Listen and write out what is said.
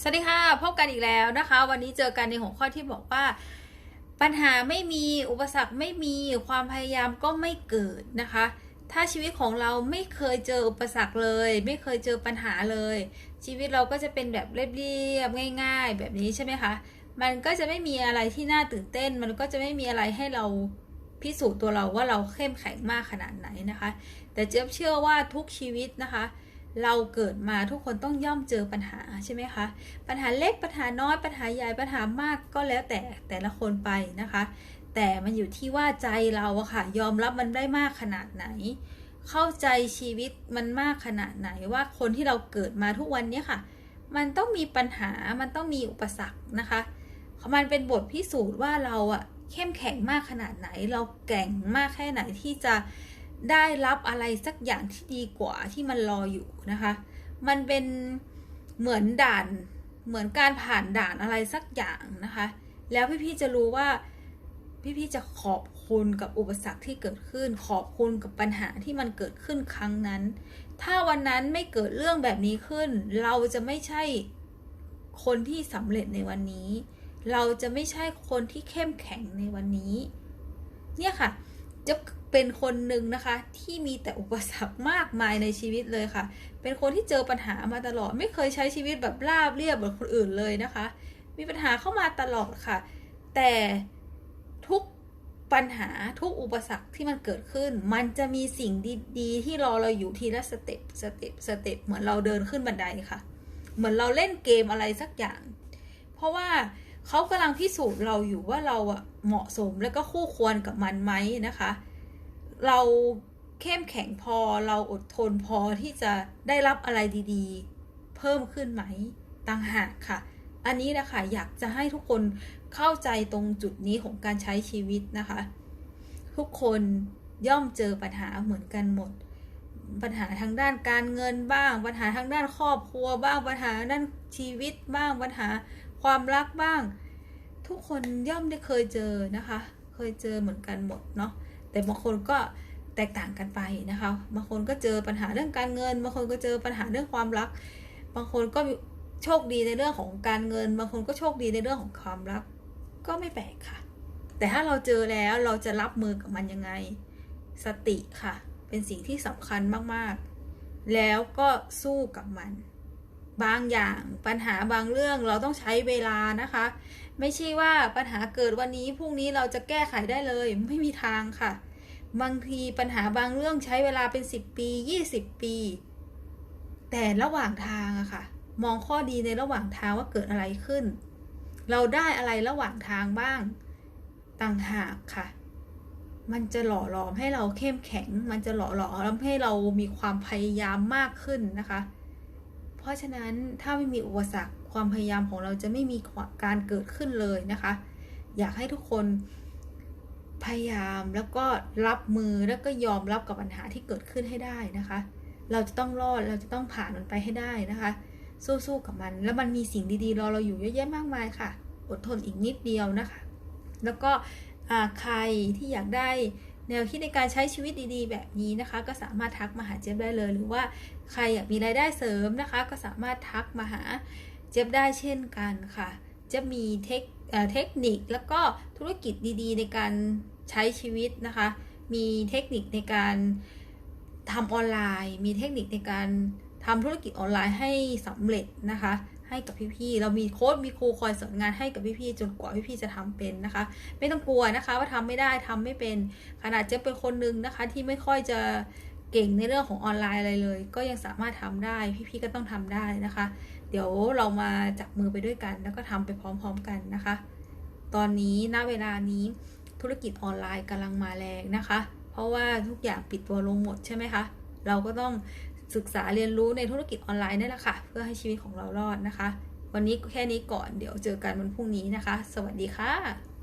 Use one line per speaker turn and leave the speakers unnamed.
สวัสดีค่ะ พบกันอีกแล้วนะคะ วันนี้เจอกันในหัวข้อที่บอกว่า ปัญหาไม่มีอุปสรรคไม่มีความพยายามก็ไม่เกิดนะคะ ถ้าชีวิตของเราไม่เคยเจออุปสรรคเลย ไม่เคยเจอปัญหาเลย ชีวิตเราก็จะเป็นแบบเรียบๆง่าย ๆ แบบนี้ใช่ไหมคะมันก็จะไม่มีอะไรที่น่าตื่นเต้น มันก็จะไม่มีอะไรให้เราพิสูจน์ตัวเราว่าเราเข้มแข็งมากขนาดไหนนะคะ แต่เจ๊ยบเชื่อว่าทุกชีวิตนะคะ เราเกิดมาทุกคนต้องย่อมเจอปัญหาใช่ไหมคะ ปัญหาเล็กปัญหาน้อยปัญหาใหญ่ปัญหามากก็แล้วแต่แต่ละคนไปนะคะ แต่มันอยู่ที่ว่าใจเราอะค่ะ ยอมรับมันได้มากขนาดไหน เข้าใจชีวิตมันมากขนาดไหนว่าคนที่เราเกิดมาทุกวันนี้ค่ะ มันต้องมีปัญหามันต้องมีอุปสรรคนะคะมันเป็นบทพิสูจน์ว่าเราอะเข้มแข็งมากขนาดไหน เราแกร่งมากแค่ไหนที่จะ ได้รับอะไรสักอย่างที่ดีกว่าที่มันรออยู่นะคะ มันเป็นเหมือนด่านเหมือนการผ่านด่านอะไรสักอย่างนะคะ แล้วพี่ๆจะรู้ว่าพี่ๆจะขอบคุณกับอุปสรรคที่เกิดขึ้น ขอบคุณกับปัญหาที่มันเกิดขึ้นครั้งนั้น ถ้าวันนั้นไม่เกิดเรื่องแบบนี้ขึ้น เราจะไม่ใช่คนที่สำเร็จในวันนี้ เราจะไม่ใช่คนที่เข้มแข็งในวันนี้ เนี่ยค่ะจะ เป็นคนหนึ่งนะคะ ที่มีแต่อุปสรรคมากมายในชีวิตเลยค่ะ เป็นคนที่เจอปัญหามาตลอด ไม่เคยใช้ชีวิตแบบราบเรียบเหมือนคนอื่นเลยนะคะ มีปัญหาเข้ามาตลอดค่ะ แต่ทุกปัญหาทุกอุปสรรคที่มันเกิดขึ้น มันจะมีสิ่งดีๆ ที่รอเราอยู่ทีละสเต็ปสเต็ปสเต็ปเหมือนเราเดินขึ้นบันไดค่ะ เหมือนเราเล่นเกมอะไรสักอย่าง เพราะว่าเขากำลังพิสูจน์เราอยู่ว่าเราอะเหมาะสมแล้วก็คู่ควรกับมันไหมนะคะ เราเข้มแข็งพอเราอดทนพอที่จะได้รับอะไรดีๆ เพิ่มขึ้นไหมต่างหากค่ะ อันนี้นะคะอยากจะให้ทุกคนเข้าใจตรงจุดนี้ของการใช้ชีวิตนะคะ ทุกคนย่อมเจอปัญหาเหมือนกันหมด ปัญหาทางด้านการเงินบ้าง ปัญหาทางด้านครอบครัวบ้างปัญหาด้านชีวิตบ้างปัญหาความรักบ้าง ทุกคนย่อมได้เคยเจอนะคะ เคยเจอเหมือนกันหมดเนาะ แต่บางคนก็แตกต่างกันไปนะคะ บางคนก็เจอปัญหาเรื่องการเงิน บางคนก็เจอปัญหาเรื่องความรัก บางคนก็โชคดีในเรื่องของการเงิน บางคนก็โชคดีในเรื่องของความรัก ก็ไม่แปลกค่ะ แต่ถ้าเราเจอแล้วเราจะรับมือกับมันยังไง สติค่ะ เป็นสิ่งที่สำคัญมากๆ แล้วก็สู้กับมัน บางอย่างปัญหาบางเรื่องเราต้องใช้เวลานะคะ ไม่ใช่ว่าปัญหาเกิดวันนี้พรุ่งนี้เราจะแก้ไขได้เลยไม่มีทางค่ะ บางทีปัญหาบางเรื่องใช้เวลาเป็น 10 ปี 20 ปี แต่ระหว่างทางอะค่ะ มองข้อดีในระหว่างทางว่าเกิดอะไรขึ้น เราได้อะไรระหว่างทางบ้างต่างหากค่ะ มันจะหล่อหลอมให้เราเข้มแข็ง มันจะหล่อหลอมให้เรามีความพยายามมากขึ้นนะคะ ราะฉะนั้นถ้าไม่มีอุปสรรคความพยายามของเราจะไม่มีการเกิดขึ้นเลยนะคะ อยากให้ทุกคนพยายามแล้วก็รับมือแล้วก็ยอมรับกับปัญหาที่เกิดขึ้นให้ได้นะคะ เราจะต้องรอดเราจะต้องผ่านมันไปให้ได้นะคะ สู้ๆกับมัน แล้วมันมีสิ่งดีๆรอเราอยู่เยอะแยะมากมายค่ะ อดทนอีกนิดเดียวนะคะ แล้วก็ใครที่อยากได้ แนวคิดในการใช้ชีวิตดีๆ แบบนี้นะคะ ก็สามารถทักมาหาเจี๊ยบได้เลย หรือว่าใครอยากมีรายได้เสริมนะคะ ก็สามารถทักมาหาเจี๊ยบได้เช่นกันค่ะจะมีเทคเทคนิคแล้วก็ธุรกิจดีๆ ในการใช้ชีวิตนะคะ มีเทคนิคในการทำออนไลน์ มีเทคนิคในการทำธุรกิจออนไลน์ให้สำเร็จนะคะ ให้กับพี่ๆ เรามีโค้ดมีครูคอยสอนงานให้กับพี่ๆ จนกว่าพี่ๆ จะทำเป็นนะคะ ไม่ต้องกลัวนะคะว่าทำไม่ได้ทำไม่เป็น ขนาดจะเป็นคนนึงนะคะที่ไม่ค่อยจะเก่งในเรื่องของออนไลน์อะไรเลย ก็ยังสามารถทำได้พี่ๆ ก็ต้องทำได้นะคะ เดี๋ยวเรามาจับมือไปด้วยกัน แล้วก็ทำไปพร้อมๆ กันนะคะ ตอนนี้ณเวลานี้ธุรกิจออนไลน์กำลังมาแรงนะคะ เพราะว่าทุกอย่างปิดตัวลงหมดใช่ไหมคะ เราก็ต้อง ศึกษาเรียนรู้ในธุรกิจออนไลน์นี่แหละค่ะ เพื่อให้ชีวิตของเรารอดนะคะ วันนี้แค่นี้ก่อนเดี๋ยวเจอกันวันพรุ่งนี้นะคะ สวัสดีค่ะ